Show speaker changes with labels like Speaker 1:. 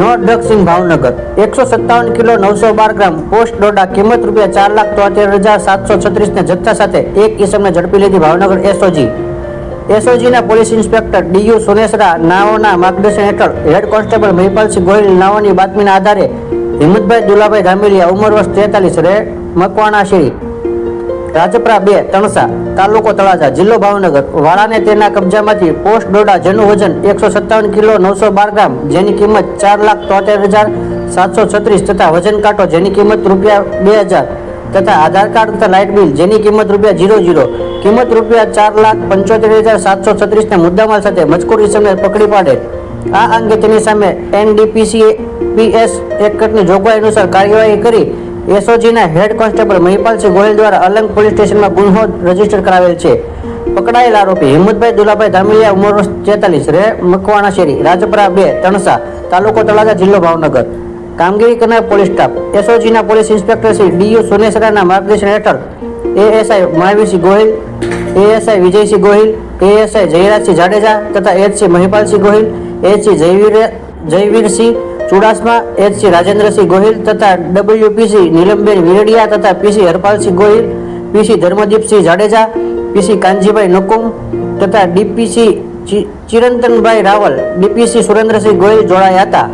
Speaker 1: નો drugs Bhavnagar. એકસો સત્તાવન kilo નવસો બાર ગ્રામ પોસ્ટ ડોડા કિંમત રૂપિયા ચાર લાખ તોતેર હજાર સાતસો છત્રીસના જથ્થા સાથે એક ઇસમને ઝડપી લીધી Bhavnagar SOG એસઓજીના police inspector D U Sunesara નાઓના માર્ગદર્શન હેઠળ હેડ કોન્સ્ટેબલ મહિપાલસિંહ ગોહિલ નાઓની બાતમીના આધારે હિંમતભાઈ દુલાભાઈ ધામેલિયા ઉંમર વર્ષ તેતાલીસ, રે મકવાણા શેરી. રાજપરા બે, તણસા, તાલુકો તળાજા, જિલ્લો ભાવનગર. વાળાને તેના કબજામાંથી પોસ્ટ ડોડા જેનું વજન એકસો સત્તાવન કિલો નવસો બાર ગ્રામ, જેની કિંમત ચાર લાખ તોતેર હજાર સાતસો છત્રીસ તથા વજન કાંટો જેની કિંમત રૂપિયા બે હજાર તથા આધાર કાર્ડ તથા લાઇટ બિલ જેની કિંમત રૂપિયા જીરો જીરો. કિંમત રૂપિયા ચાર લાખ પંચોતેર હજાર સાતસો છત્રીસના મુદ્દામાલ સાથે મજકૂર ઇસમને પકડી પાડે. આ અંગે તેની સામે એનડીપીસી પીએસ એકટની જોગવાઈ અનુસાર કાર્યવાહી કરી એસઓજીના હેડ કોન્સ્ટેબલ મહિપાલસિંહ ગોહિલ દ્વારા અલંગ પોલીસ સ્ટેશનમાં ગુન્હો રજિસ્ટર કરાવેલ છે. પકડાયેલ આરોપી હિંમતભાઈ દુલાભાઈ ધામેલિયા, ઉંમર તેતાલીસ, રે મકવાણા શેરી, રાજપરા બે, તણસા, તાલુકો તળાજા, જિલ્લો ભાવનગર. કામગીરી કરનાર police staff, એસઓજીના police inspector Shri D U સુનેસરાના માર્ગદર્શન હેઠળ ASI Mahavirsinh Gohil, ASI Vijaysinh Gohil, ASI Jayrajsinh Jadeja તથા HC Mahipalsinh Gohil, HC Jayvir Jayvirsinh Chudasama HC Rajendrasinh Gohil તથા ડબલ્યુપીસી નીલમબેન વિરડિયા તથા પીસી હરપાલસિંહ ગોહિલ પીસી ધર્મદીપસિંહ જાડેજા પીસી કાનજીભાઈ નકુમ તથા ડીપીસી ચિરંતનભાઈ રાવલ, ડીપીસી સુરેન્દ્રસિંહ ગોહિલ જોડાયા હતા.